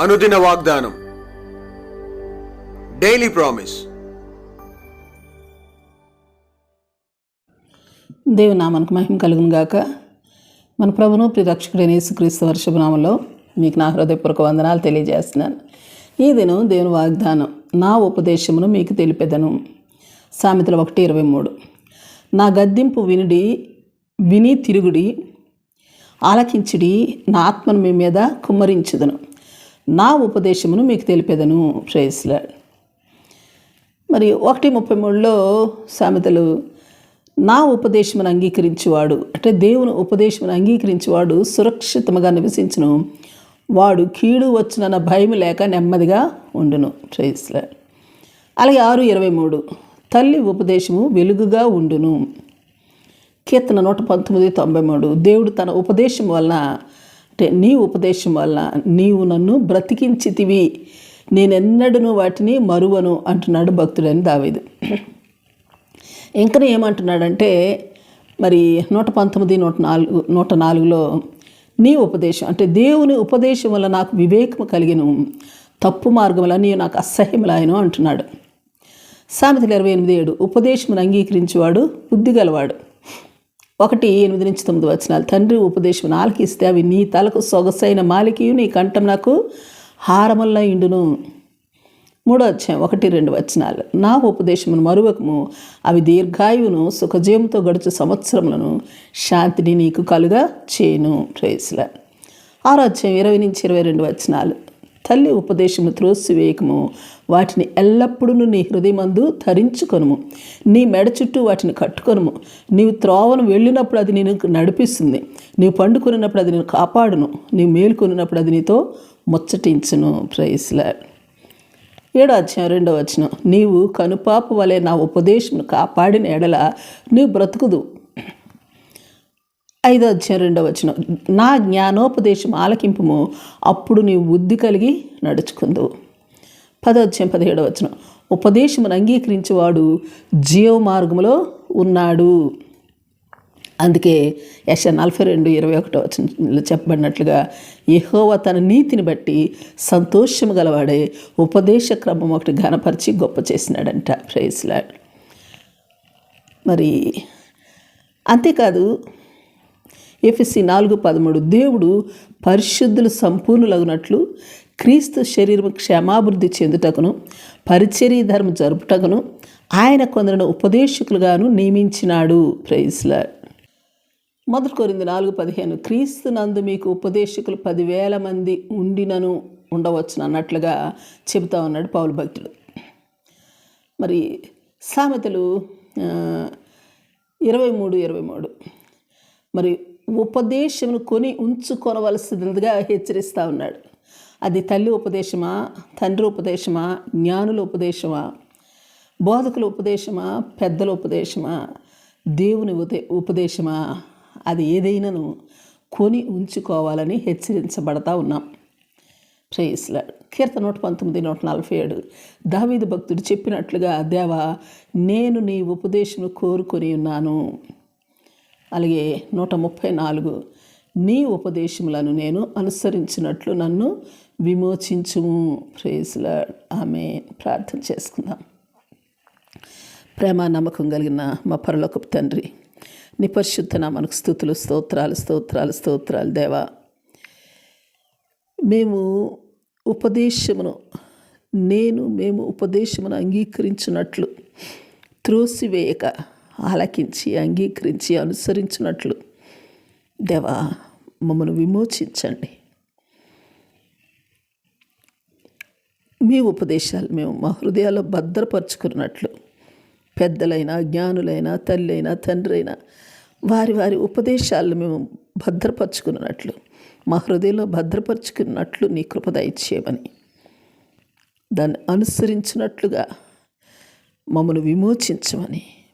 అనుదిన వాగ్దానం. Daily promise దేవుని నామానికి మహిమ కలుగును గాక. మన ప్రభును ప్రిరక్షకుడైన యేసుక్రీస్తు వర్షభనామంలో మీకు నా హృదయపూర్వక వందనాలు తెలియజేస్తున్నాను. ఈ దినం దేవుని వాగ్దానం నా ఉపదేశమును మీకు తెలిపెదను. సామెతలు ఒకటి ఇరవై మూడు. నా గద్దింపు వినుడి విని తిరుగుడి ఆలకించుడి నా ఆత్మను మీ మీద కుమ్మరించుదను. నా ఉపదేశమును మీకు తెలిపేదను ప్రేస్లాడ్ మరి ఒకటి ముప్పై మూడులో సామెతలు నా ఉపదేశమును అంగీకరించేవాడు అంటే దేవుని ఉపదేశమును అంగీకరించేవాడు సురక్షితముగా నివసించను. వాడు కీడు వచ్చిన భయం లేక నెమ్మదిగా ఉండును ప్రేస్లా అలాగే ఆరు ఇరవై మూడు తల్లి ఉపదేశము వెలుగుగా ఉండును. కీర్తన నూట పంతొమ్మిది తొంభై మూడు దేవుడు తన ఉపదేశం వలన అంటే నీ ఉపదేశం వల్ల నీవు నన్ను బ్రతికించితివి. నేనెన్నడను వాటిని మరువను అంటున్నాడు భక్తుడని దావేది. ఇంకా ఏమంటున్నాడంటే మరి నూట పంతొమ్మిది నూట నాలుగు నూట నాలుగులో నీ ఉపదేశం అంటే దేవుని ఉపదేశం వల్ల నాకు వివేకము కలిగిన. తప్పు మార్గముల నీవు నాకు అసహ్యములాయను అంటున్నాడు. సామెతలు ఇరవై ఎనిమిది ఏడు ఉపదేశమును అంగీకరించేవాడు బుద్ధి గలవాడు. ఒకటి ఎనిమిది నుంచి తొమ్మిది వచనాలు. తండ్రి ఉపదేశం ఆలకిస్తే అవి నీ తలకు సొగసైన మాలికియు నీ కంఠం నాకు హారముల్లా ఇండును మూడో అధ్యాయం ఒకటి రెండు వచనాలు. నా ఉపదేశమును మరువకము అవి దీర్ఘాయువును సుఖజీవంతో గడుచు సంవత్సరములను శాంతిని నీకు కలుగా చేయను ప్రేసుల ఆరో అధ్యాయం ఇరవై నుంచి ఇరవై రెండు వచనాలు. తల్లి ఉపదేశము త్రోసివేయకము. వాటిని ఎల్లప్పుడూ నీ హృదయమందు ధరించుకొనుము. నీ మెడ చుట్టూ వాటిని కట్టుకొనుము. నీవు త్రోవను వెళ్ళినప్పుడు అది నేను నడిపిస్తుంది. నీవు పండుకొనినప్పుడు అది నేను కాపాడును. నీవు మేలుకొనినప్పుడు అది నీతో ముచ్చటించును. ప్రైస్లా ఏడో అధ్యాయం రెండో వచనం. నీవు కనుపాపు వలె నా ఉపదేశమును కాపాడిన ఎడల నీవు బ్రతుకుదు ఐదో అధ్యాయం రెండో వచనం. నా జ్ఞానోపదేశం ఆలకింపుము అప్పుడు నీ బుద్ధి కలిగి నడుచుకుందు పదో అధ్యాయం పదిహేడో వచనం. ఉపదేశమును అంగీకరించేవాడు జీవ మార్గంలో ఉన్నాడు. అందుకే యశ నలభై రెండు ఇరవై ఒకటో వచనంలో చెప్పబడినట్లుగా యెహోవా తన నీతిని బట్టి సంతోషము గలవాడే ఉపదేశ క్రమం ఒకటి ఘనపరిచి గొప్ప చేసినాడంట. ప్రైజ్లాడ్ మరి అంతేకాదు ఎఫ్ఎస్సి నాలుగు పదమూడు. దేవుడు పరిశుద్ధులు సంపూర్ణులగునట్లు క్రీస్తు శరీరం క్షేమాభివృద్ధి చెందుటకును పరిచర్య ధర్మ జరుపుటకును ఆయన కొందరిని ఉపదేశకులుగాను నియమించినాడు. ప్రైజ్లాడ్ మొదటి కోరింది నాలుగు పదిహేను. క్రీస్తు నందు మీకు ఉపదేశకులు పదివేల మంది ఉండినను ఉండవచ్చును అన్నట్లుగా చెబుతా ఉన్నాడు పౌలు భక్తుడు. మరి సామెతలు ఇరవై మూడు ఇరవై మూడు. మరి ఉపదేశమును కొని ఉంచుకొనవలసినదిగా హెచ్చరిస్తూ ఉన్నాడు. అది తల్లి ఉపదేశమా తండ్రి ఉపదేశమా జ్ఞానుల ఉపదేశమా బోధకుల ఉపదేశమా పెద్దల ఉపదేశమా దేవుని ఉపదే ఉపదేశమా? అది ఏదైనాను కొని ఉంచుకోవాలని హెచ్చరించబడతా ఉన్నాం. ప్రేయస్లా కీర్తన నూట పంతొమ్మిది నూట నలభై ఏడు. దావీదు భక్తుడు చెప్పినట్లుగా దేవా నేను నీ ఉపదేశం కోరుకొని ఉన్నాను. అలాగే నూట ముప్పై నాలుగు నీ ఉపదేశములను నేను అనుసరించినట్లు నన్ను విమోచించుము. ప్రేజ్లా ఆమె ప్రార్థన చేసుకుందాం. ప్రేమ నమ్మకం కలిగిన మా పరలోకపు తండ్రి నీ పరిశుద్ధ నామనకు స్థుతులు స్తోత్రాలు స్తోత్రాలు స్తోత్రాలు. దేవా మేము ఉపదేశమును నేను మేము ఉపదేశమును అంగీకరించినట్లు త్రోసివేయక ఆలకించి అంగీకరించి అనుసరించినట్లు. దేవా మమ్మను విమోచించండి. మీ ఉపదేశాలు మేము మా హృదయాల్లో భద్రపరుచుకున్నట్లు. పెద్దలైన జ్ఞానులైన తల్లి అయినా తండ్రి అయినా వారి వారి ఉపదేశాలను మేము భద్రపరుచుకున్నట్లు. మా హృదయంలో భద్రపరుచుకున్నట్లు నీ కృపద ఇచ్చేయమని దాన్ని అనుసరించినట్లుగా మమ్మను విమోచించమని.